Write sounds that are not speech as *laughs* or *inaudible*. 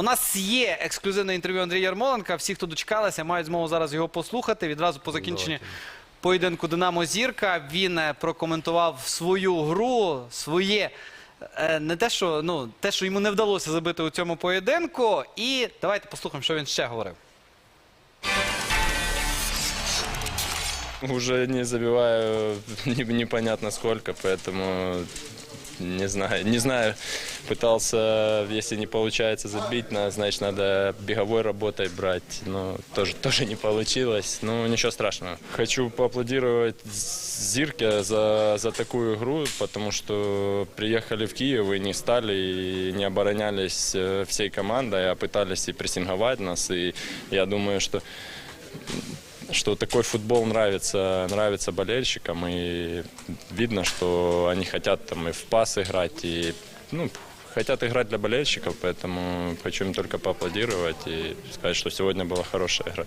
У нас є ексклюзивне інтерв'ю Андрія Ярмоленка. Всі, хто дочекалися, мають змогу зараз його послухати. Відразу по закінченні поєдинку Динамо Зірка. Він е, прокоментував свою гру, своє. е, Не те, що ну те, що йому не вдалося забити у цьому поєдинку. І давайте послухаємо, що він ще говорив. Уже не забиваю *laughs* не- непонятно сколько, поэтому не знаю. Не знаю, пытался, если не получается забить, на- значит надо беговой работой брать. Но тоже, тоже не получилось. Ну, ничего страшного. Хочу поаплодировать Зирке за, за такую игру, потому что приехали в Киев и не стали, и не оборонялись э, всей командой, а пытались и прессинговать нас. И я думаю, что что такой футбол нравится, нравится болельщикам, и видно, что они хотят там и в пас играть, и ну, хотят играть для болельщиков, поэтому хочу им только поаплодировать и сказать, что сегодня была хорошая игра.